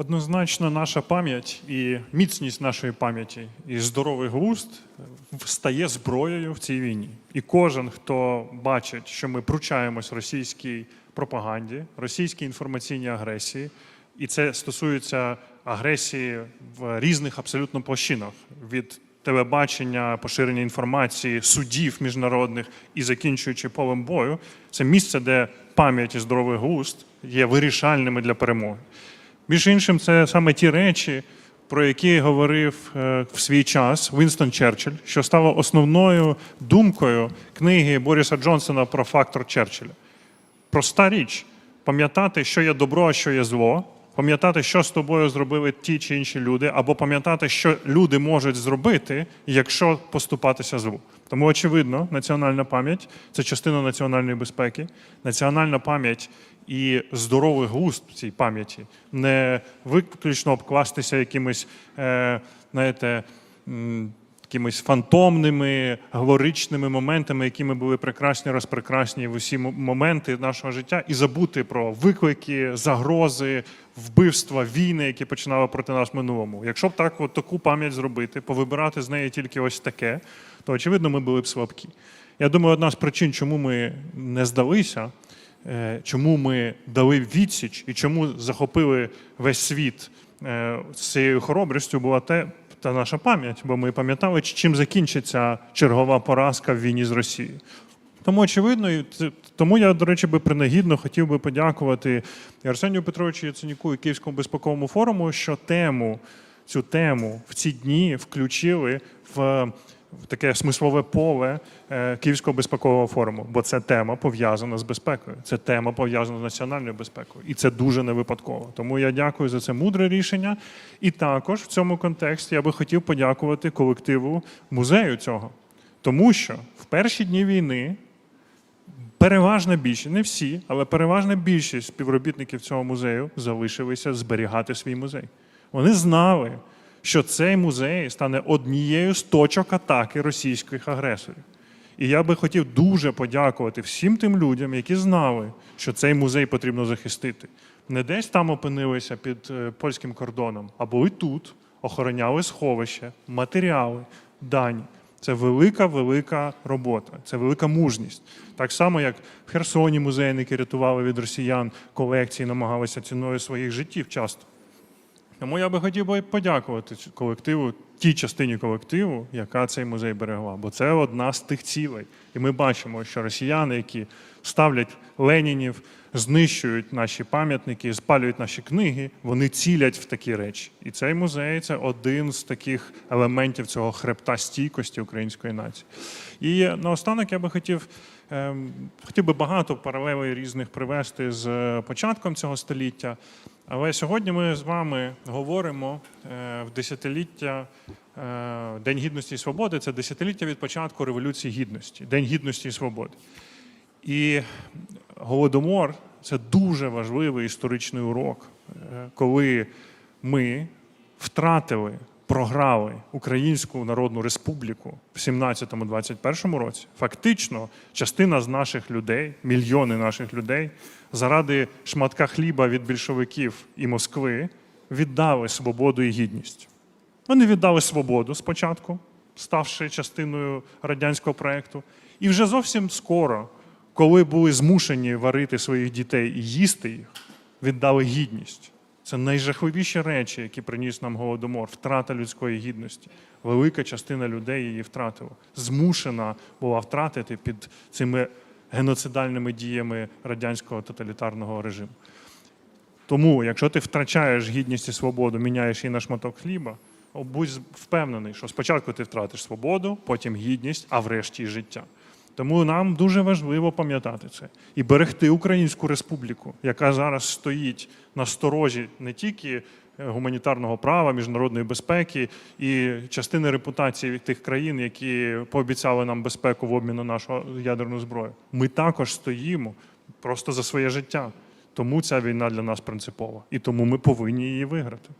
Однозначно, наша пам'ять і міцність нашої пам'яті і здоровий глузд стає зброєю в цій війні. І кожен, хто бачить, що ми пручаємось російській пропаганді, російській інформаційній агресії, і це стосується агресії в різних абсолютно площинах від телебачення, поширення інформації, судів міжнародних і закінчуючи полем бою, це місце, де пам'ять і здоровий глузд є вирішальними для перемоги. Між іншим, це саме ті речі, про які говорив е, в свій час Вінстон Черчилль, що стало основною думкою книги Боріса Джонсона про фактор Черчилля. Проста річ пам'ятати, що є добро, а що є зло, пам'ятати, що з тобою зробили ті чи інші люди, або пам'ятати, що люди можуть зробити, якщо поступатися злу. Тому, очевидно, національна пам'ять це частина національної безпеки. Національна пам'ять і здоровий глузд в цій пам'яті не виключно обкластися якимись, е, знаєте, якимись фантомними, глоричними моментами, якими були прекрасні, розпрекрасні в усі моменти нашого життя, і забути про виклики, загрози, вбивства, війни, які починали проти нас в минулому. Якщо б так, от таку пам'ять зробити, повибирати з неї тільки ось таке, то очевидно, ми були б слабкі. Я думаю, одна з причин, чому ми не здалися, е, чому ми дали відсіч і чому захопили весь світ е, цією хоробрістю, була те, та наша пам'ять, бо ми пам'ятали, чим закінчиться чергова поразка в війні з Росією. Тому очевидно, і тому я, до речі, би принагідно хотів би подякувати і Арсенію Петровичу Яценюку і Київському безпековому форуму, що тему, цю тему в ці дні включили в, в таке смислове поле е, Київського безпекового форуму, бо це тема пов'язана з безпекою, це тема пов'язана з національною безпекою, і це дуже не випадково. Тому я дякую за це мудре рішення. І також в цьому контексті я би хотів подякувати колективу музею цього, тому що в перші дні війни переважна більшість, не всі, але переважна більшість співробітників цього музею залишилися зберігати свій музей. Вони знали, що цей музей стане однією з точок атаки російських агресорів. І я би хотів дуже подякувати всім тим людям, які знали, що цей музей потрібно захистити. Не десь там опинилися під е, польським кордоном, а були тут, охороняли сховище, матеріали, дані. Це велика, велика робота, це велика мужність. Так само, як в Херсоні музейники рятували від росіян колекції, намагалися ціною своїх життів часто. Тому я би хотів би подякувати колективу, тій частині колективу, яка цей музей берегла. Бо це одна з тих цілей. І ми бачимо, що росіяни, які ставлять Ленінів, знищують наші пам'ятники, спалюють наші книги, вони цілять в такі речі. І цей музей це один з таких елементів цього хребта стійкості української нації. І наостанок я би хотів. ем, Хотів би багато паралелей різних привести з початком цього століття. Але сьогодні ми з вами говоримо е, в десятиліття День гідності і свободи. Це десятиліття від початку Революції Гідності, День гідності і свободи. І голодомор це дуже важливий історичний урок, е, коли ми втратили, програли Українську Народну Республіку в 17-21 році. Фактично, частина з наших людей, мільйони наших людей, заради шматка хліба від більшовиків і Москви віддали свободу і гідність. Вони віддали свободу спочатку, ставши частиною радянського проєкту. І вже зовсім скоро, коли були змушені варити своїх дітей і їсти їх, віддали гідність. Це найжахливіші речі, які приніс нам голодомор, втрата людської гідності. Велика частина людей її втратила. Змушена була втратити під цими геноцидальними діями радянського тоталітарного режиму. Тому, якщо ти втрачаєш гідність і свободу, міняєш її на шматок хліба, будь впевнений, що спочатку ти втратиш свободу, потім гідність, а врешті життя. Тому нам дуже важливо пам'ятати це і берегти Українську республіку, яка зараз стоїть на сторожі не тільки е, гуманітарного права, міжнародної безпеки і частини репутації тих країн, які пообіцяли нам безпеку в обмін на нашу ядерну зброю. Ми також стоїмо просто за своє життя. Тому ця війна для нас принципова, і тому ми повинні її виграти.